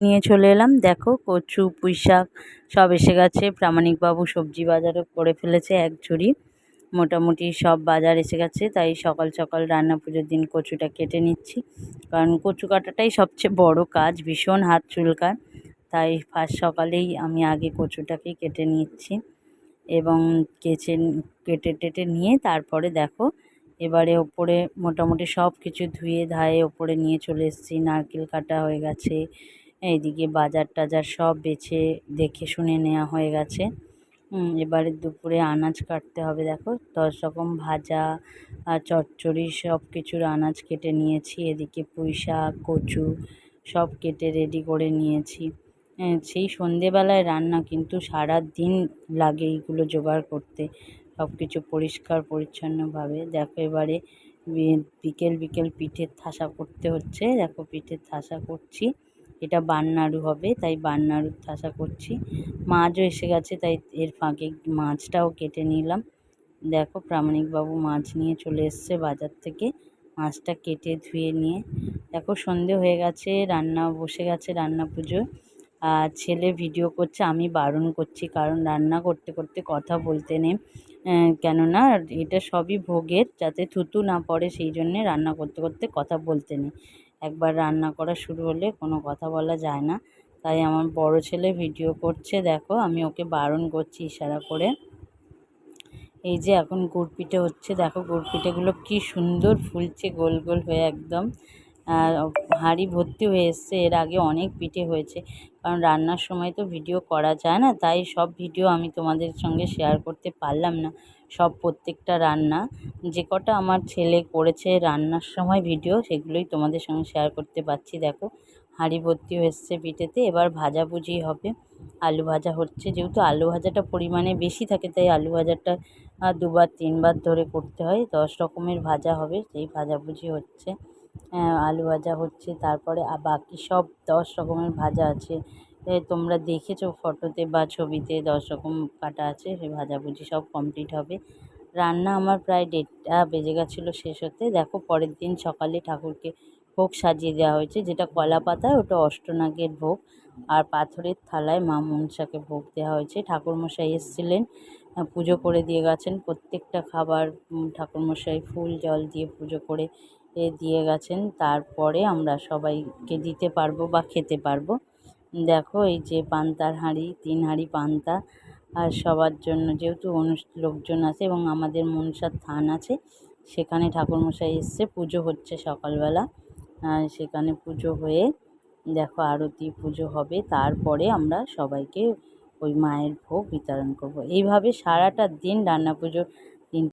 নিয়ে চলে এলাম। দেখো কচু পুঁই শাক সব এসে গেছে। প্রামাণিকবাবু সবজি বাজারও করে ফেলেছে এক ঝুড়ি। মোটামুটি সব বাজার এসে গেছে, তাই সকাল সকাল রান্না পুজোর দিন কচুটা কেটে নিচ্ছি। কারণ কচু কাটাটাই সবচেয়ে বড় কাজ, ভীষণ হাত চুলকায়। তাই ফার্স্ট সকালেই আমি আগে কচুটাকেই কেটে নিচ্ছি এবং কেচে, কেটে টেটে নিয়ে তারপরে দেখো এবারে ওপরে মোটামুটি সব কিছু ধুয়ে ধায়ে ওপরে নিয়ে চলে এসেছি। নারকেল কাটা হয়ে গেছে এইদিকে বাজার টাজার সব বেছে দেখে শুনে নেওয়া হয়ে গেছে। এবারে দুপুরে আনাজ কাটতে হবে, দেখো। দশ রকম ভাজা চচ্চড়ি সব কিছুর আনাজ কেটে নিয়েছি। এদিকে পুঁই শাক, কচু সব কেটে রেডি করে নিয়েছি। সেই সন্ধেবেলায় রান্না কিন্তু সারা দিন লাগে এইগুলো জোগাড় করতে। সব কিছু পরিষ্কার, পরিচ্ছন্নভাবে। দেখো এবারে বিকেল বিকেল পিঠের থাসা করতে হচ্ছে। দেখো পিঠের থাসা করছি। এটা বান্নাড়ু হবে, তাই বান্নাড়ুর ঠাসা করছি। মাছও এসে গেছে, তাই এর ফাঁকে মাছটাও কেটে নিলাম। দেখো প্রামাণিকবাবু মাছ নিয়ে চলে এসছে বাজার থেকে, মাছটা কেটে ধুয়ে নিয়ে। দেখো সন্ধে হয়ে গেছে রান্না বসে গেছে রান্না পুজো আর ছেলে ভিডিও করছে, আমি বারণ করছি, কারণ রান্না করতে করতে কথা বলতে নেই। কেননা এটা সবই ভোগের, যাতে থুতু না পড়ে সেই জন্যে রান্না করতে করতে কথা বলতে নেই। একবার রান্না করা শুরু হলে কোনো কথা বলা যায় না। তাই আমার বড় ছেলে ভিডিও করছে, দেখো আমি ওকে বারণ করছি ইশারা করে। এই যে এখন গুড় পিঠে হচ্ছে, দেখো গুড় পিঠেগুলো কী সুন্দর ফুলছে গোল গোল হয়ে একদম। হাঁড়ি ভর্তি হয়ে এসছে। এর আগে অনেক পিঠে হয়েছে। কারণ রান্নার সময় তো ভিডিও করা যায় না, তাই সব ভিডিও আমি তোমাদের সঙ্গে শেয়ার করতে পারলাম না। সব প্রত্যেকটা রান্না, যে কটা আমার ছেলে করেছে রান্নার সময় ভিডিও, সেগুলোই তোমাদের সঙ্গে শেয়ার করতে পারছি। দেখো, হাঁড়ি ভর্তি হয়েছে পিঠেতে। এবার ভাজাভুজি হবে। আলু ভাজা হচ্ছে। যেহেতু আলু ভাজাটা পরিমাণে বেশি থাকে, তাই আলু ভাজাটা দুবার, তিনবার ধরে করতে হয়। দশ রকমের ভাজা হবে। সেই ভাজাভুজি হচ্ছে। আলু ভাজা হচ্ছে, তারপরে বাকি সব দশ রকমের ভাজা আছে। তোমরা দেখেছ ফটোতে বা ছবিতে দশ রকম কাটা আছে, সে ভাজাভুজি সব কমপ্লিট হবে। রান্না আমার প্রায় দেড়টা বেজে গেছিল শেষ হতে। দেখো পরের দিন সকালে ঠাকুরকে ভোগ সাজিয়ে দেওয়া হয়েছে, যেটা কলা পাতায়, ওটা অষ্টনাগের ভোগ। আর পাথরের থালায় মা মনসাকে ভোগ দেওয়া হয়েছে। ঠাকুরমশাই এসেছিলেন পুজো করে দিয়ে গেছেন। প্রত্যেকটা খাবার ঠাকুরমশাই ফুল জল দিয়ে পুজো করে দিয়ে গেছেন, তারপরে আমরা সবাইকে দিতে পারব বা খেতে পারব। দেখো এই যে পান্তার হাঁড়ি, তিন হাঁড়ি পান্তা, আর সবার জন্য যেহেতু লোকজন আছে এবং আমাদের মনসার থান আছে, সেখানে ঠাকুরমশাই এসছে, পুজো হচ্ছে সকালবেলা। সেখানে পুজো হয়ে দেখো আরতি পুজো হবে, তারপরে আমরা সবাইকে ওই মায়ের ভোগ বিতরণ করব। এইভাবে সারাটা দিন রান্না পুজো